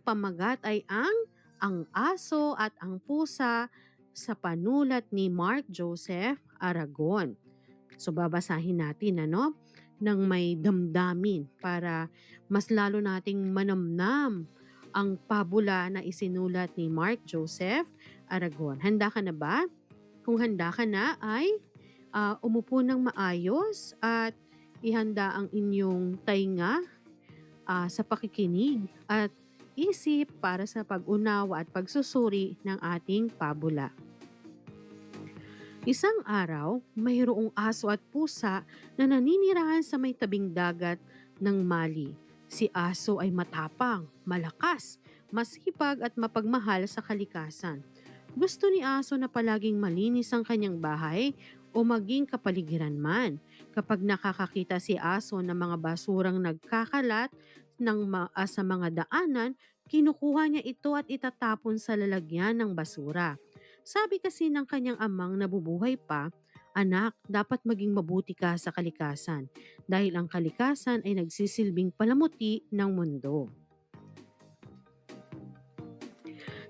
pamagat ay ang Ang Aso at ang Pusa sa panulat ni Mark Joseph Aragon. So babasahin natin ano ng may damdamin para mas lalo nating manamnam ang pabula na isinulat ni Mark Joseph Aragon. Handa ka na ba? Kung handa ka na ay uh, umupo ng maayos at ihanda ang inyong tainga uh, sa pakikinig at isip para sa pag-unawa at pagsusuri ng ating pabula. Isang araw, mayroong aso at pusa na naninirahan sa may tabing dagat ng Mali. Si aso ay matapang, malakas, masipag at mapagmahal sa kalikasan. Gusto ni aso na palaging malinis ang kanyang bahay o maging kapaligiran man. Kapag nakakakita si aso ng mga basurang nagkakalat ng ma- ah, sa mga daanan, kinukuha niya ito at itatapon sa lalagyan ng basura. Sabi kasi ng kanyang amang nabubuhay pa, Anak, dapat maging mabuti ka sa kalikasan dahil ang kalikasan ay nagsisilbing palamuti ng mundo.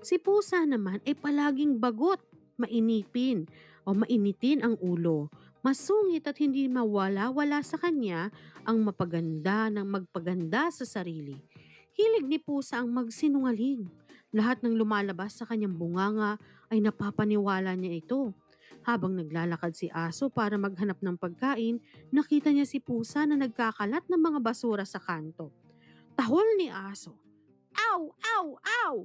Si pusa naman ay palaging bagot, mainipin o mainitin ang ulo. Masungit at hindi mawala-wala sa kanya ang mapaganda ng magpaganda sa sarili. Hilig ni pusa ang magsinungaling. Lahat ng lumalabas sa kanyang bunganga ay napapaniwala niya ito. Habang naglalakad si aso para maghanap ng pagkain, nakita niya si pusa na nagkakalat ng mga basura sa kanto. Tahol ni aso. Aw! Aw! Aw!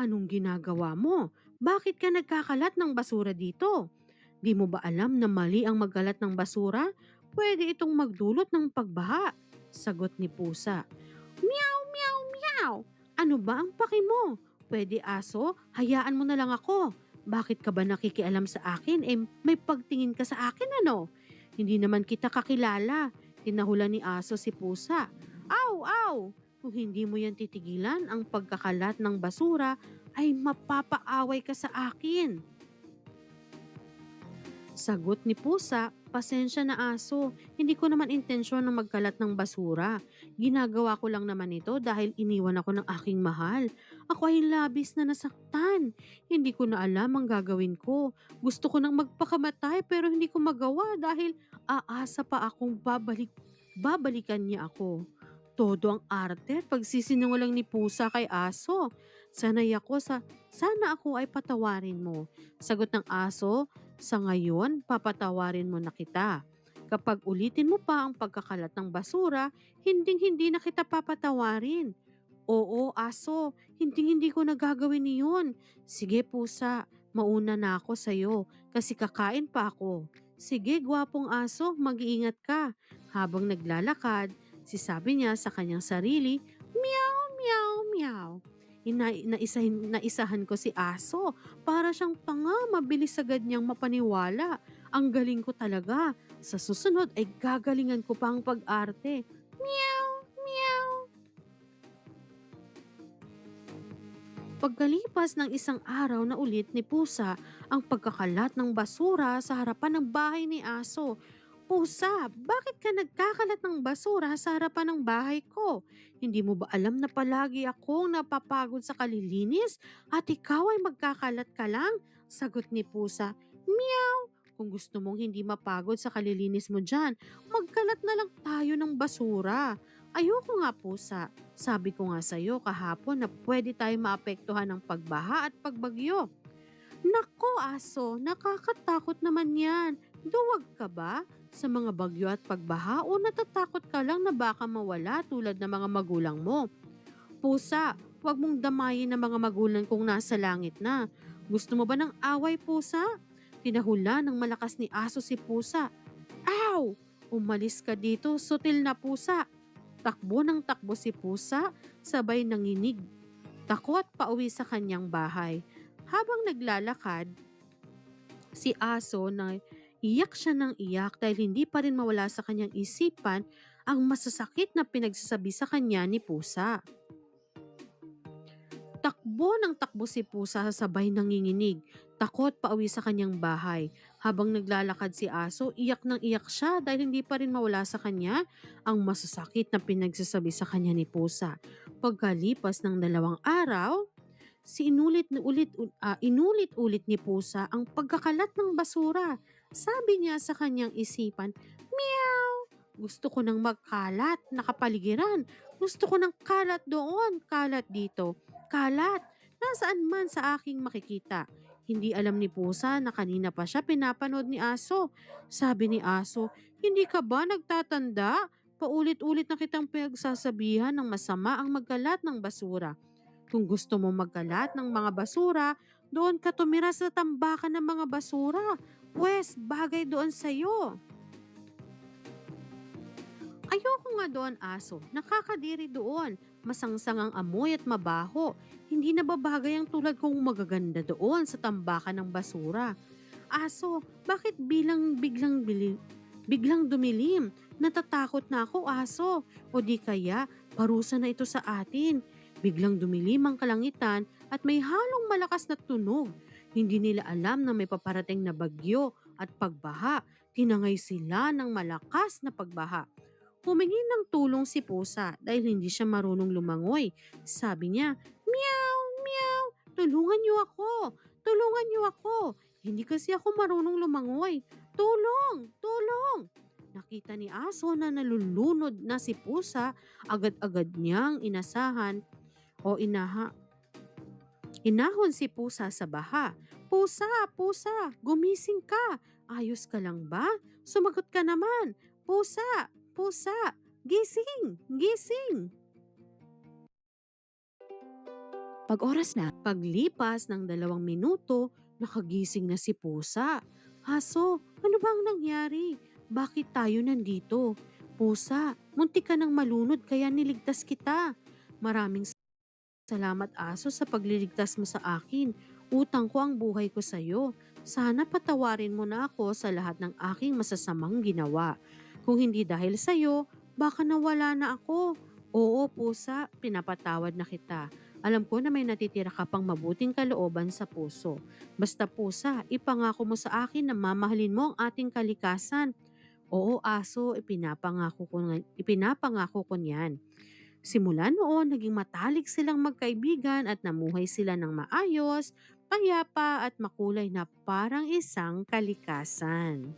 Anong ginagawa mo? Bakit ka nagkakalat ng basura dito? Di mo ba alam na mali ang magkalat ng basura? Pwede itong magdulot ng pagbaha. Sagot ni pusa. Meow, meow, meow. Ano ba ang paki mo? Pwede aso, hayaan mo na lang ako. Bakit ka ba nakikialam sa akin? Eh, may pagtingin ka sa akin ano? Hindi naman kita kakilala. Tinahula ni aso si pusa. Aw, aw! Kung hindi mo yan titigilan ang pagkakalat ng basura, ay mapapaaway ka sa akin. Sagot ni Pusa, pasensya na aso, hindi ko naman intensyon na magkalat ng basura. Ginagawa ko lang naman ito dahil iniwan ako ng aking mahal. Ako ay labis na nasaktan. Hindi ko na alam ang gagawin ko. Gusto ko nang magpakamatay pero hindi ko magawa dahil aasa pa akong babalik, babalikan niya ako. Todo ang arte at pagsisinungalang ni pusa kay aso. Sanay ako sa, sana ako ay patawarin mo. Sagot ng aso, sa ngayon, papatawarin mo na kita. Kapag ulitin mo pa ang pagkakalat ng basura, hinding-hindi na kita papatawarin. Oo, aso, hinding-hindi ko nagagawin iyon. Sige pusa, mauna na ako sa'yo kasi kakain pa ako. Sige, gwapong aso, mag-iingat ka. Habang naglalakad, Si sabi niya sa kanyang sarili, meow. Ina, naisahin, naisahan ko si aso. Para siyang tanga, mabilis agad niyang mapaniwala. Ang galing ko talaga. Sa susunod ay gagalingan ko pa ang pag-arte. Meow, meow. Pagkalipas ng isang araw na ulit ni Pusa ang pagkakalat ng basura sa harapan ng bahay ni Aso Pusa, bakit ka nagkakalat ng basura sa harapan ng bahay ko? Hindi mo ba alam na palagi akong napapagod sa kalilinis at ikaw ay magkakalat ka lang? Sagot ni Pusa. Meow! Kung gusto mong hindi mapagod sa kalilinis mo dyan, magkalat na lang tayo ng basura. Ayoko nga pusa. Sabi ko nga sa'yo kahapon na pwede tayo maapektuhan ng pagbaha at pagbagyo. Nako aso, nakakatakot naman yan. Duwag ka ba? Sa mga bagyo at pagbaha o natatakot ka lang na baka mawala tulad ng mga magulang mo? Pusa, huwag mong damayin ng mga magulang kung nasa langit na. Gusto mo ba ng away, pusa? Tinahula ng malakas ni aso si pusa. Ow! Umalis ka dito, sutil na pusa. Takbo ng takbo si pusa, sabay nanginig. Takot pauwi sa kanyang bahay. Habang naglalakad, si aso na Iyak siya ng iyak dahil hindi pa rin mawala sa kanyang isipan ang masasakit na pinagsasabi sa kanya ni Pusa. Takbo ng takbo si Pusa sa sabay nanginginig, takot pauwi sa kanyang bahay. Habang naglalakad si Aso, iyak ng iyak siya dahil hindi pa rin mawala sa kanya ang masasakit na pinagsasabi sa kanya ni Pusa. Pagkalipas ng dalawang araw, si inulit ulit, ah, inulit-ulit ni Pusa ang pagkakalat ng basura. Sabi niya sa kanyang isipan, Gusto ko ng magkalat na kapaligiran. Gusto ko ng kalat doon, kalat dito. Kalat, nasaan man sa aking makikita. Hindi alam ni Pusa na kanina pa siya pinapanood ni Aso. Sabi ni Aso, hindi ka ba nagtatanda? Paulit-ulit na kitang pinagsasabihan ng masama ang magkalat ng basura. Kung gusto mo magkalat ng mga basura, doon ka tumira sa tambakan ng mga basura. Pwes, bagay doon sa'yo. Ayoko nga doon, aso. Nakakadiri doon. Masangsang ang amoy at mabaho. Hindi na babagay ang tulad kong magaganda doon sa tambakan ng basura. Aso, bakit bilang biglang bili, biglang dumilim? Natatakot na ako, aso. O di kaya, parusa na ito sa atin. Biglang dumilim ang kalangitan at may halong malakas na tunog. Hindi nila alam na may paparating na bagyo at pagbaha. Tinangay sila ng malakas na pagbaha. Humingi ng tulong si Pusa dahil hindi siya marunong lumangoy. Sabi niya, Meow, meow, tulungan niyo ako, tulungan niyo ako. Hindi kasi ako marunong lumangoy. Tulong, tulong. Nakita ni Aso na nalulunod na si Pusa, agad-agad niyang inasahan o inaha. Inahon si Pusa sa baha. Pusa, Pusa, gumising ka. Ayos ka lang ba? Sumagot ka naman. Pusa, Pusa, gising, gising. Pag oras na, Paglipas ng dalawang minuto, nakagising na si Pusa. Aso, ano bang nangyari? Bakit tayo nandito? Pusa, muntik ka nang malunod kaya niligtas kita. Maraming salamat aso sa pagliligtas mo sa akin. Utang ko ang buhay ko sa iyo. Sana patawarin mo na ako sa lahat ng aking masasamang ginawa. Kung hindi dahil sa iyo, baka nawala na ako. Oo, pusa, pinapatawad na kita. Alam ko na may natitira ka pang mabuting kalooban sa puso. Basta pusa, ipangako mo sa akin na mamahalin mo ang ating kalikasan. Oo, aso, ipinapangako ko, nga- ipinapangako ko niyan. Simula noon, naging matalik silang magkaibigan at namuhay sila ng maayos, payapa at makulay na parang isang kalikasan.